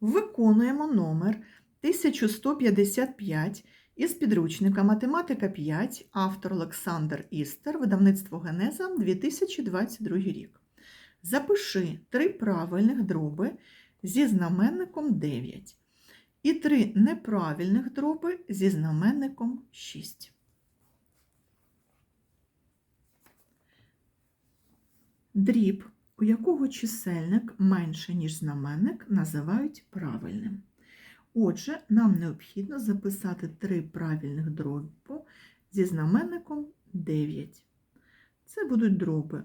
Виконуємо номер 1155 із підручника Математика 5, автор Олександр Істер, видавництво Генеза, 2022 рік. Запиши три правильних дроби зі знаменником 9 і три неправильних дроби зі знаменником 6. Дріб, у якого чисельник менше, ніж знаменник, називають правильним. Отже, нам необхідно записати три правильних дроби зі знаменником 9. Це будуть дроби.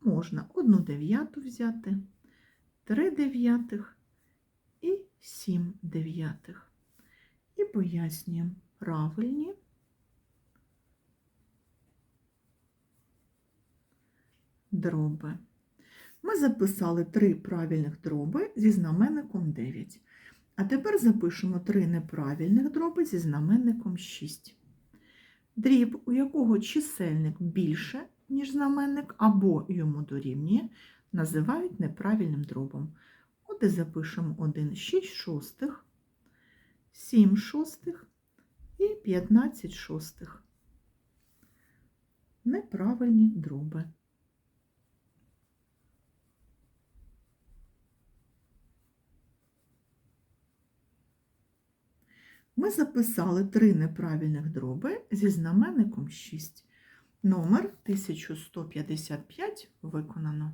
Можна 1 дев'яту взяти, 3 дев'ятих і 7 дев'ятих. І пояснюємо правильні дроби. Ми записали три правильних дроби зі знаменником 9. А тепер запишемо три неправильних дроби зі знаменником 6. Дріб, у якого чисельник більше, ніж знаменник, або йому дорівнює, називають неправильним дробом. От і запишемо 1 6 шостих, 7 шостих і 15 шостих. Неправильні дроби. Ми записали три неправильних дроби зі знаменником 6. Номер 1155 виконано.